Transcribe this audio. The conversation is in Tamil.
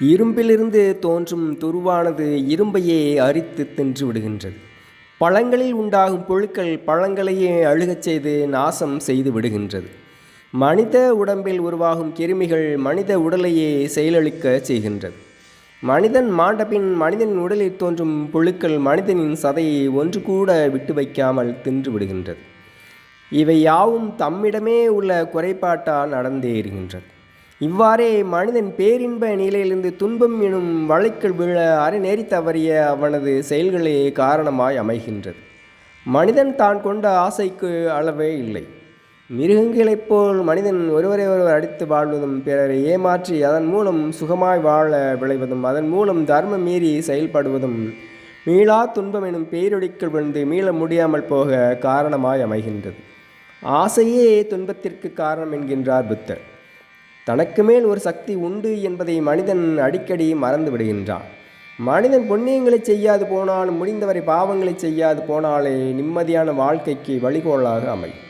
இரும்பிலிருந்து தோன்றும் துருவானது இரும்பையே அரித்து தின்று விடுகின்றது. பழங்களில் உண்டாகும் புழுக்கள் பழங்களையே அழுகச் செய்து நாசம் செய்து விடுகின்றது. மனித உடம்பில் உருவாகும் கிருமிகள் மனித உடலையே செயலளிக்க செய்கின்றது. மனிதன் மாண்டபின் மனிதனின் உடலில் தோன்றும் புழுக்கள் மனிதனின் சதையை ஒன்று கூட விட்டு வைக்காமல் தின்று விடுகின்றது. இவை யாவும் தம்மிடமே உள்ள குறைபாட்டால் நடந்தேறுகின்றது. இவ்வாறே மனிதன் பேரின்ப நிலையிலிருந்து துன்பம் எனும் வழக்கில் விழ அறநெறி தவறிய அவனது செயல்களே காரணமாய் அமைகின்றது. மனிதன் தான் கொண்ட ஆசைக்கு அளவே இல்லை. மிருகங்களைப் போல் மனிதன் ஒருவரை ஒருவர் அடித்து வாழ்வதும் பிறரை ஏமாற்றி அதன் மூலம் சுகமாய் வாழ விளைவதும் அதன் மூலம் தர்மம் மீறி செயல்படுவதும் மீளா துன்பம் எனும் பேரொடிக்குள் விழுந்து மீள முடியாமல் போக காரணமாய் அமைகின்றது. ஆசையே துன்பத்திற்கு காரணம் என்கின்றார் புத்தர். தனக்கு மேல் ஒரு சக்தி உண்டு என்பதை மனிதன் அடிக்கடி மறந்து விடுகின்றான். மனிதன் புண்ணியங்களை செய்யாது போனாலும் முடிந்தவரை பாவங்களை செய்யாது போனாலே நிம்மதியான வாழ்க்கைக்கு வழிகோலாக அமையும்.